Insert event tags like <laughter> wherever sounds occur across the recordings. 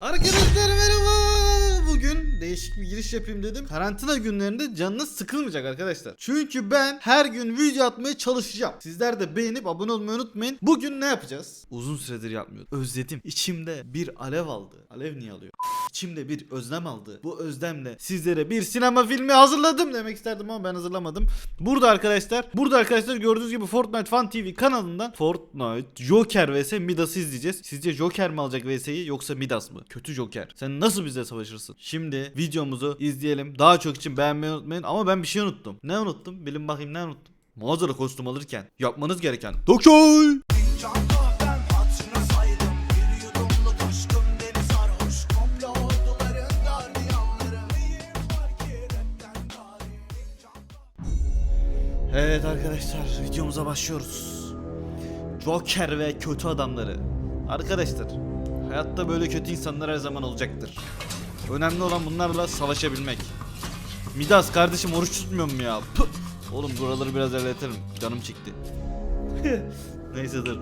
Arkadaşlar merhaba. Bugün değişik bir giriş yapayım dedim. Karantina günlerinde canınız sıkılmayacak arkadaşlar. Çünkü ben her gün video atmaya çalışacağım. Sizler de beğenip abone olmayı unutmayın. Bugün ne yapacağız? Uzun süredir yapmıyordum. Özledim. İçimde bir alev aldı. Alev niye alıyor? İçimde bir özlem aldı. Bu özlemle sizlere bir sinema filmi hazırladım demek isterdim ama ben hazırlamadım. Burada arkadaşlar, burada arkadaşlar gördüğünüz gibi Fortnite Fan TV kanalından Fortnite Joker vs Midas'ı izleyeceğiz. Sizce Joker mi alacak vs'yi yoksa Midas mı? Kötü Joker. Sen nasıl bizle savaşırsın? Şimdi videomuzu izleyelim. Daha çok için beğenmeyi unutmayın ama ben bir şey unuttum. Ne unuttum? Bilin bakayım ne unuttum? Mağazada kostüm alırken yapmanız gereken gari Evet arkadaşlar videomuza başlıyoruz. Joker ve kötü adamları. Arkadaşlar hayatta böyle kötü insanlar her zaman olacaktır. Önemli olan bunlarla savaşabilmek. Midas kardeşim oruç tutmuyor mu ya? Püh! Oğlum buraları biraz halletelim. Canım çekti. <laughs> Neyse dur.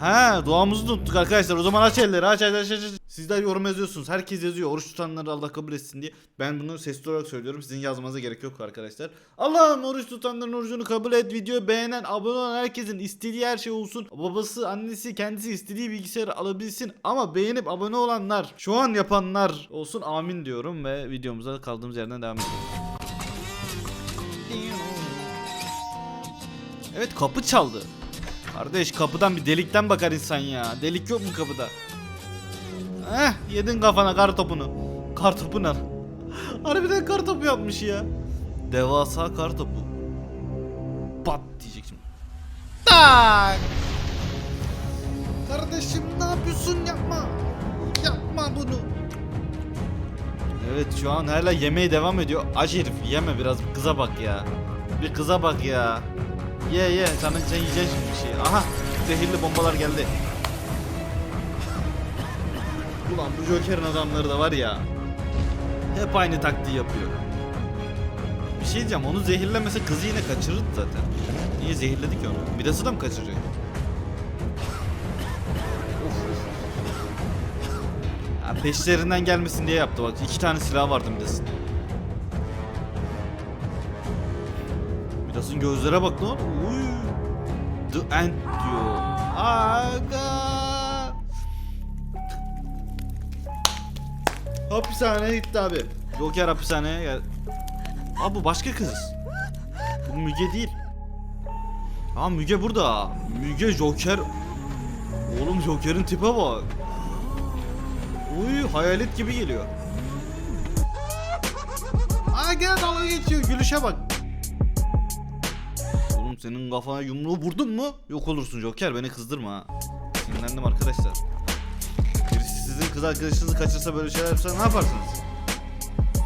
Ha duamızı unuttuk arkadaşlar. O zaman aç elleri aç aç aç aç. Sizler yorum yazıyorsunuz. Herkes yazıyor. Oruç tutanları Allah kabul etsin diye. Ben bunu sesli olarak söylüyorum. Sizin yazmanıza gerek yok arkadaşlar. Allah'ım oruç tutanların orucunu kabul et. Videoyu beğenen, abone olan herkesin istediği her şey olsun. Babası, annesi, kendisi istediği bilgisayarı alabilsin. Ama beğenip abone olanlar, şu an yapanlar olsun. Amin diyorum ve videomuza kaldığımız yerden devam edelim. Evet kapı çaldı. Kardeş kapıdan bir delikten bakar insan ya. Delik yok mu kapıda? Eh yedin kafana kar topunu. Kar topu ne? Harbiden kar topu yapmış ya. Devasa kar topu. Pat diyecek şimdi. Tak! Kardeşim ne yapıyorsun yapma. Yapma bunu. Evet şu an hala yemeğe devam ediyor. Aç herif yeme biraz kıza bak ya. Bir kıza bak ya. Ye ye sana sen yiyeceksin bir şey. Aha zehirli bombalar geldi. Ulan bu Joker'in adamları da var ya. Hep aynı taktiği yapıyor. Bir şey diyeceğim onu zehirlemese kızı yine kaçırırdı zaten. Niye zehirledik onu? Midas'ı da mı. Ya peşlerinden gelmesin diye yaptı bak. iki tane silah vardı Midas'ın. Midas'ın gözlere bak lan. Uy. The End diyor. Aga. Hapishaneye gitti abi. Joker hapishaneye gel. Abi bu başka kız. Bu Müge değil. Aa Müge burada. Müge Joker. Oğlum Joker'in tipe bak. Uy hayalet gibi geliyor. Aa gene dalga geçiyor. Gülüşe bak. Oğlum senin kafana yumruğu vurdum mu? Yok olursun Joker beni kızdırma ha. Sinirlendim arkadaşlar. Birisi sizin kız arkadaşınızı kaçırsa böyle şeyler yapsa ne yaparsınız?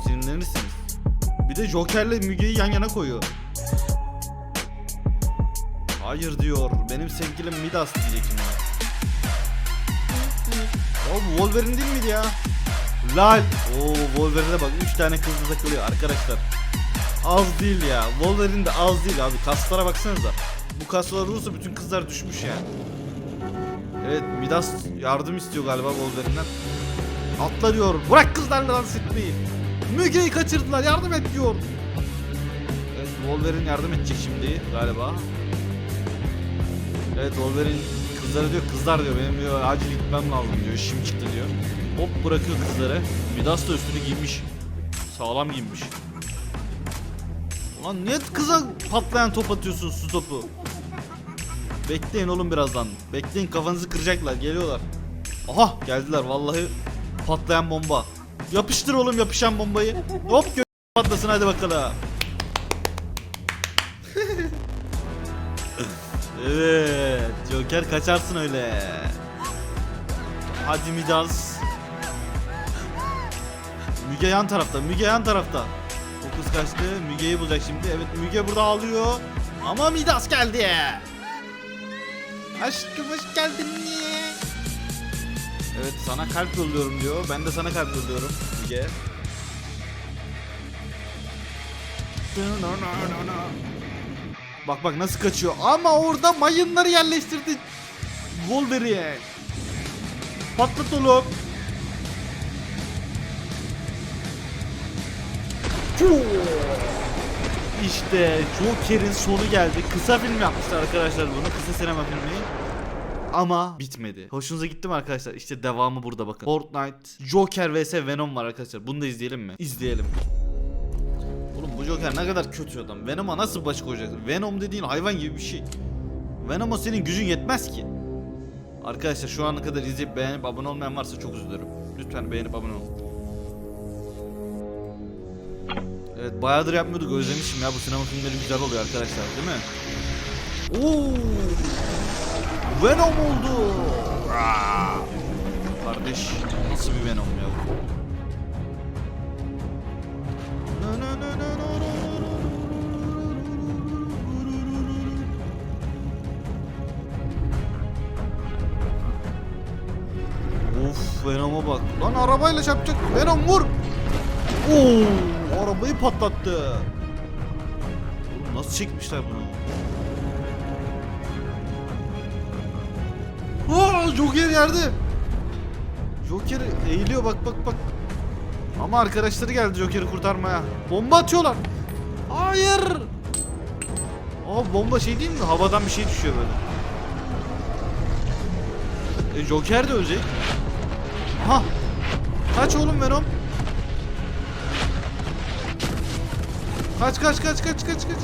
Sinirlenirsiniz. Bir de Joker'le Müge'yi yan yana koyuyor. Hayır diyor. Benim sevgilim Midas diyecek şimdi. O bu Wolverine değil miydi ya? Lal. Oo Wolverine'e bak 3 tane kızla takılıyor arkadaşlar. Az değil ya. Wolverine de az değil abi. Kaslara baksanıza. Bu kaslar olursa bütün kızlar düşmüş yani. Evet Midas yardım istiyor galiba Wolverine'den. Atla diyor. Bırak kızlarla dans etmeyi. Müge'yi kaçırdılar yardım et diyor. Evet Wolverine yardım edecek şimdi galiba. Evet Wolverine kızlara diyor kızlar diyor benim diyor acil gitmem lazım diyor işim çıktı diyor. Hop bırakıyor kızları. Midas da üstünü giymiş. Sağlam giymiş. Ulan niye kıza patlayan top atıyorsun su topu? Bekleyin oğlum birazdan. Bekleyin kafanızı kıracaklar geliyorlar. Aha geldiler vallahi patlayan bomba. Yapıştır oğlum yapışan bombayı. Hop gö- patlasın hadi bakalım. <laughs> evet Joker kaçarsın öyle. Hadi Midas. Müge yan tarafta. Müge yan tarafta. Kız kaçtı. Müge'yi bulacak şimdi. Evet Müge burada ağlıyor. Ama Midas geldi. Aşkım hoş geldin? Evet sana kalp yolluyorum diyor. Ben de sana kalp yolluyorum Müge. Bak bak nasıl kaçıyor. Ama orada mayınları yerleştirdi. Wolverine. Patlat oğlum. İşte Joker'in sonu geldi. Kısa film yapmışlar arkadaşlar bunu. Kısa sinema filmi. Ama bitmedi. Hoşunuza gitti mi arkadaşlar? İşte devamı burada bakın. Fortnite, Joker vs Venom var arkadaşlar. Bunu da izleyelim mi? İzleyelim. Oğlum bu Joker ne kadar kötü adam. Venom'a nasıl baş koyacaksın? Venom dediğin hayvan gibi bir şey. Venom'a senin gücün yetmez ki. Arkadaşlar şu ana kadar izleyip beğenip abone olmayan varsa çok üzülürüm. Lütfen beğenip abone olun. Evet bayağıdır yapmıyorduk özlemişim ya bu sinema filmleri güzel oluyor arkadaşlar değil mi? Oo! Venom oldu. Aa! Kardeş nasıl bir Venom ya bu? Venom'a bak. Lan arabayla çarpacak. Venom vur. Oo, arabayı patlattı. Oğlum nasıl çekmişler bunu? Aa, Joker yerde. Joker eğiliyor bak bak bak. Ama arkadaşları geldi Joker'i kurtarmaya. Bomba atıyorlar. Hayır. Aa bomba şey değil mi? Havadan bir şey düşüyor böyle. E, Joker de ölecek. Ha. Kaç oğlum Venom. Kaç kaç kaç kaç kaç kaç.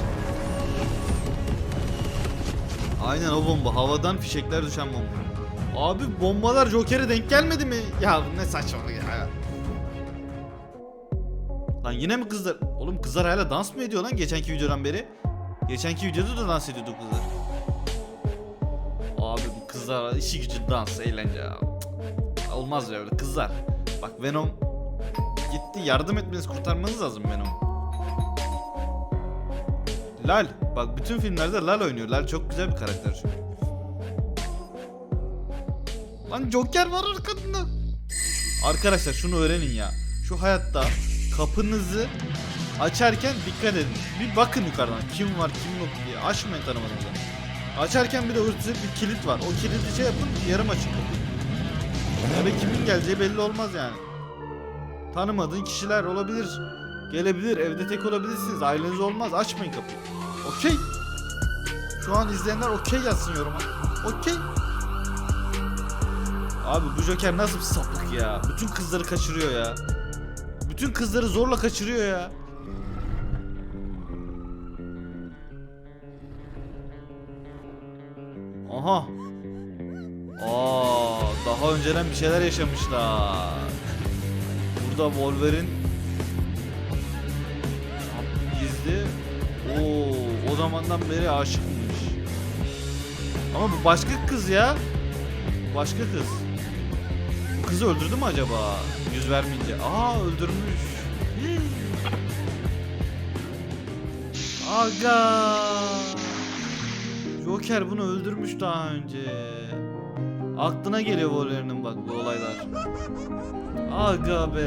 Aynen o bomba. Havadan fişekler düşen bomba. Abi bombalar Joker'e denk gelmedi mi? Ya ne saçmalık ya. Lan yine mi kızlar? Oğlum kızlar hala dans mı ediyor lan geçenki videodan beri? Geçenki videoda da dans ediyordu kızlar. Abi bu kızlar işi gücü dans, eğlence ya. Olmaz ya öyle kızlar. Bak Venom gitti yardım etmeniz kurtarmanız lazım Venom. Lal. Bak bütün filmlerde Lal oynuyor. Lal çok güzel bir karakter çünkü. Lan Joker var arkasında. Arkadaşlar şunu öğrenin ya. Şu hayatta kapınızı açarken dikkat edin. Bir bakın yukarıdan kim var kim yok diye. Açmayın tanımadığınızı. Açarken bir de üstüne bir kilit var. O kilidi şey yapın yarım açın kapıyı. Eve kimin geleceği belli olmaz yani. Tanımadığın kişiler olabilir. Gelebilir. Evde tek olabilirsiniz. Aileniz olmaz. Açmayın kapıyı. Okey. Şu an izleyenler okey yazsın yoruma. Okey. Abi bu Joker nasıl bir sapık ya. Bütün kızları kaçırıyor ya. Bütün kızları zorla kaçırıyor ya. Aha. Aa, daha önceden bir şeyler yaşamışlar. Burada Wolverine Oo, o zamandan beri aşıkmış. Ama bu başka kız ya. Başka kız. Bu kızı öldürdü mü acaba? Yüz vermeyince. Aa öldürmüş. <gasps> Aga. Joker bunu öldürmüş daha önce. Aklına geliyor Wolverine'in bak bu olaylar. Aga be.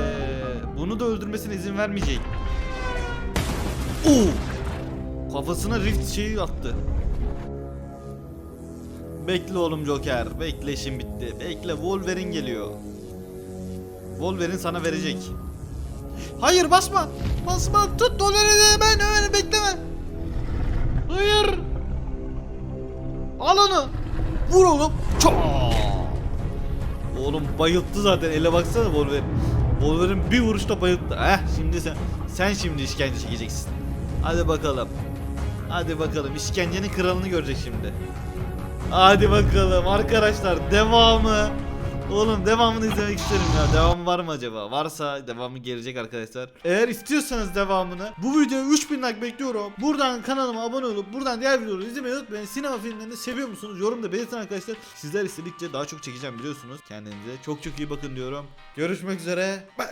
Bunu da öldürmesine izin vermeyecek. Oo! Kafasına rift şeyi attı. Bekle oğlum Joker. Bekle işin bitti. Bekle Wolverine geliyor. Wolverine sana verecek. Hayır basma. Basma. Tut Wolverine'i hemen hemen bekleme. Hayır. Al onu. Vur oğlum. Çaa! Oğlum bayılttı zaten. Ele baksana Wolverine. Wolverine bir vuruşta bayılttı. Heh şimdi sen sen şimdi işkence çekeceksin. Hadi bakalım. Hadi bakalım işkencenin kralını görecek şimdi. Hadi bakalım arkadaşlar devamı. Oğlum devamını izlemek isterim ya. Devamı var mı acaba? Varsa devamı gelecek arkadaşlar. Eğer istiyorsanız devamını bu videoya 3000 like bekliyorum. Buradan kanalıma abone olup buradan diğer videoları izlemeyi unutmayın. Sinema filmlerini seviyor musunuz? Yorumda belirtin arkadaşlar. Sizler istedikçe daha çok çekeceğim biliyorsunuz. Kendinize çok çok iyi bakın diyorum. Görüşmek üzere. Bye.